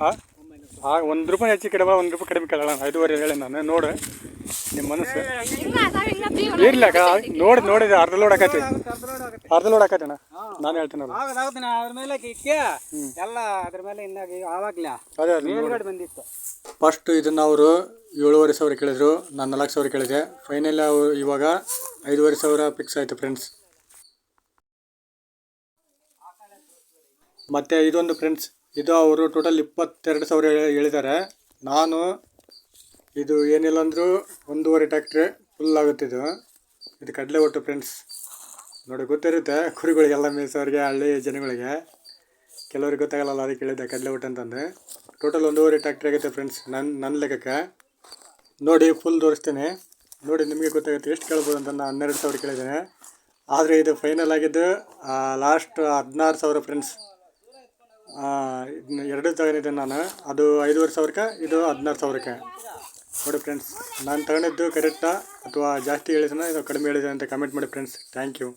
ಹಾಂ? ಹಾಂ ಒಂದು ರೂಪಾಯಿ ಹೆಚ್ಚು ಕಡಿಮೆ ಒಂದು ರೂಪಾಯಿ ಕಡಿಮೆ ಕೇಳೋಣ ಐದುವರೆ ಹೇಳಿ ನಾನು ನೋಡು. ನಿಮ್ಮ ಮನಸ್ಸು. ಇರ್ಲಿ ಅಕ್ಕ ನೋಡಿ ನೋಡಿದೆ ಅರ್ಧ ಲೋಡ್ ಹಾಕತ್ತಿ ಅರ್ಧ ಲೋಡ್ ಅಣ್ಣ. ನಾನು ಹೇಳ್ತೀನಲ್ಲ ಆಗೋದಾಗುತ್ತೆ ಅದ್ರ ಮೇಲೆ ಇಕ್ಕೆ. ಎಲ್ಲ ಅದ್ರ ಮೇಲೆ ಇನ್ನಾಗ ಆವಾಗ್ಲಾ. ಅದೇ ಅದೇ ಮೇಲ್ಗಡೆ ಬಂದಿತ್ತು. ಫಸ್ಟ್ ಇದನ್ನು ಅವರು ಏಳುವರೆ ಸಾವಿರ ಕೇಳಿದ್ರು ನಾನು ನಾಲ್ಕು ಸಾವಿರ ಕೇಳಿದೆ. ಫೈನಲ್ ಅವರು ಇವಾಗ ಐದುವರೆ ಸಾವಿರ ಫಿಕ್ಸ್ ಆಯಿತು ಫ್ರೆಂಡ್ಸ್ ಮತ್ತು ಇದೊಂದು ಫ್ರೆಂಡ್ಸ್ ಇದು ಅವರು ಟೋಟಲ್ ಇಪ್ಪತ್ತೆರಡು ಸಾವಿರ ಹೇಳಿದ್ದಾರೆ. ನಾನು ಇದು ಏನಿಲ್ಲ ಅಂದರೂ ಒಂದೂವರೆ ಟ್ಯಾಕ್ಟ್ರಿ ಫುಲ್ ಆಗುತ್ತಿದ್ದು ಇದು. ಕಡಲೆ ಒಟ್ಟು ಫ್ರೆಂಡ್ಸ್ ನೋಡಿ ಗೊತ್ತಿರುತ್ತೆ ಕುರಿಗಳಿಗೆಲ್ಲ ಮೀಸೋರಿಗೆ ಹಳ್ಳಿ ಜನಗಳಿಗೆ. ಕೆಲವ್ರಿಗೆ ಗೊತ್ತಾಗಲ್ಲ ಅದಕ್ಕೆ ಹೇಳಿದ್ದೆ ಕಡಲೆ ಒಟ್ಟು ಅಂತಂದು. ಟೋಟಲ್ ಒಂದೂವರೆ ಟ್ಯಾಕ್ಟ್ರಿ ಆಗುತ್ತೆ ಫ್ರೆಂಡ್ಸ್ ನನ್ನ ನನ್ನ ಲೆಕ್ಕಕ್ಕೆ. ನೋಡಿ ಫುಲ್ ತೋರಿಸ್ತೀನಿ. ನೋಡಿ ನಿಮಗೆ ಗೊತ್ತಾಗುತ್ತೆ ಎಷ್ಟು ಕೇಳ್ಬೋದು ಅಂತ ನಾನು ಹನ್ನೆರಡು ಸಾವಿರ ಕೇಳಿದ್ದೇನೆ. ಆದರೆ ಇದು ಫೈನಲ್ ಆಗಿದ್ದು ಲಾಸ್ಟ್ ಹದಿನಾರು ಸಾವಿರ ಫ್ರೆಂಡ್ಸ್ ಎರಡು ತಗೊಂಡಿದ್ದೆ ನಾನು. ಅದು ಐದೂವರೆ ಸಾವಿರಕ್ಕೆ, ಇದು ಹದಿನಾರು ಸಾವಿರಕ್ಕೆ. ನೋಡಿ ಫ್ರೆಂಡ್ಸ್ ನಾನು ತಗೊಂಡಿದ್ದು ಕರೆಕ್ಟಾ ಅಥವಾ ಜಾಸ್ತಿ ಹೇಳಿದ್ರೆ ಇದು ಕಡಿಮೆ ಹೇಳಿದೆ ಅಂತ ಕಮೆಂಟ್ ಮಾಡಿ ಫ್ರೆಂಡ್ಸ್ ಥ್ಯಾಂಕ್ ಯು